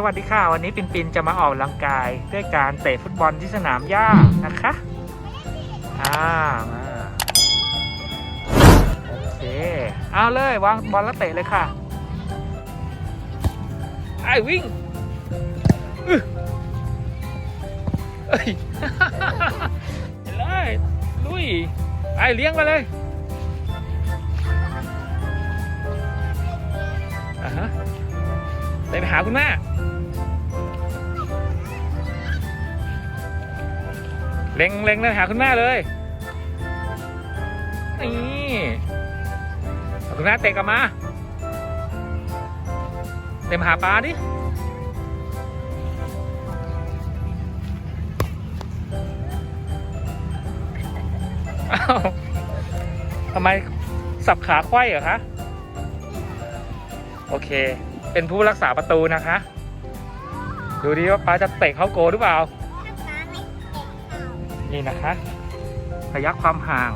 สวัสดีค่ะ วันนี้ปินปินจะมาออกกำลังกาย ด้วยการเตะฟุตบอลที่สนามหญ้านะคะ อ่า มา โอเค เอาเลยวางบอลแล้วเตะเลยค่ะ ไอ้วิ่งอึ๊ะเอ้ย ไอ้เลี้ยงไปเลยอ่าฮะเตะไปหาคุณแม่เล็งเล็งเลยหาคุณแม่เลยนี่คุณแม่เตะกลับมาเต็มหาปลาดิาวทำไมสับขาไขว้เหรอคะ โอเค เป็นผู้รักษาประตูนะคะ ดูดิว่าปลาจะเตะเข้าโกหรือเปล่า นี่นะคะระยะความห่าง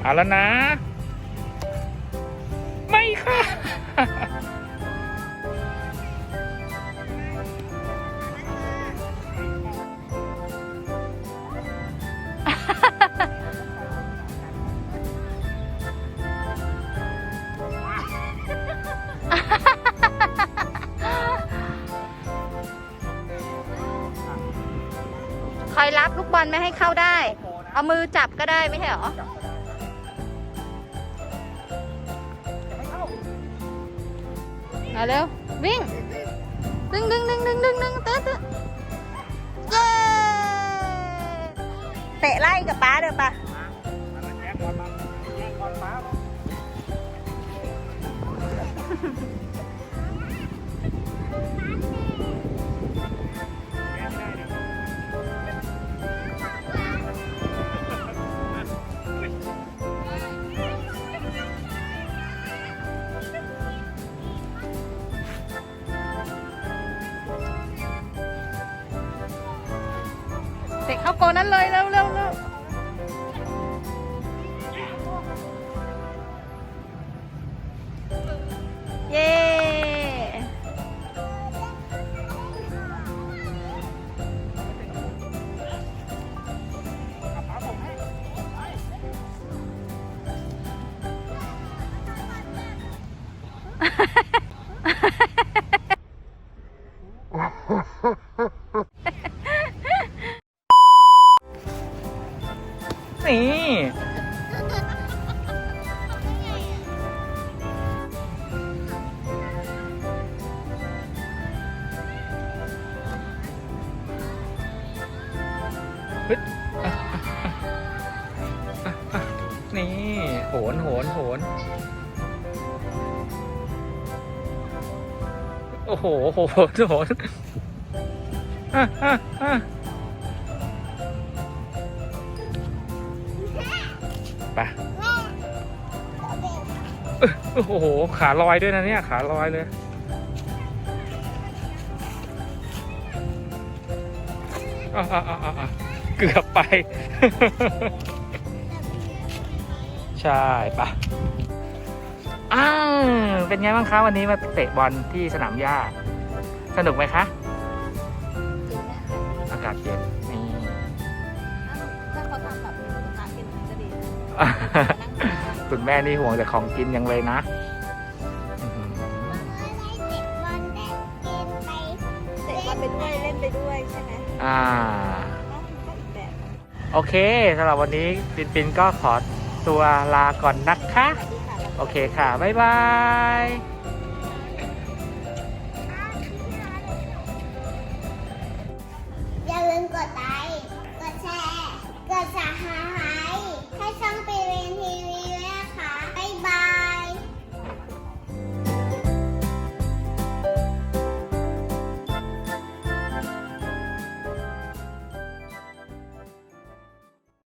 เอาแล้วนะ ไม่ค่ะ บอลไม่ให้เข้าได้ เอามือจับก็ได้ไม่ใช่เหรอมาเร็ว วิ่ง ดึงดึงดึงดึงดึงดึงเตะเตะเย้เตะไล่กับป้าเด้อปะ เตะเข้าโกนั้นเลยเร็วเร็ว นี่ฮึดอะอะอะอะนี่โหนโหนโหนโอ้โหโหนโหนอะอะอะ ไปโอ้โห ขาลอยด้วยนะเนี่ย ขาลอยเลยอะอะอะอะอะเกือบไป ใช่ปะอ้าวเป็นไงบ้างคะวันนี้มาเตะบอลที่สนามหญ้า สนุกไหมคะ อากาศเย็น คุณแม่นี่ห่วงแต่ของกินยังเลยนะอื้อหือเตะบอลไปด้วยเล่นไปด้วยใช่ไหมอ่า ก็อีกแบบโอเคสำหรับวันนี้ปินปินก็ขอตัวลาก่อนนะคะ สวัสดีค่ะ โอเคค่ะ บ๊ายบายอย่าลืมกดไล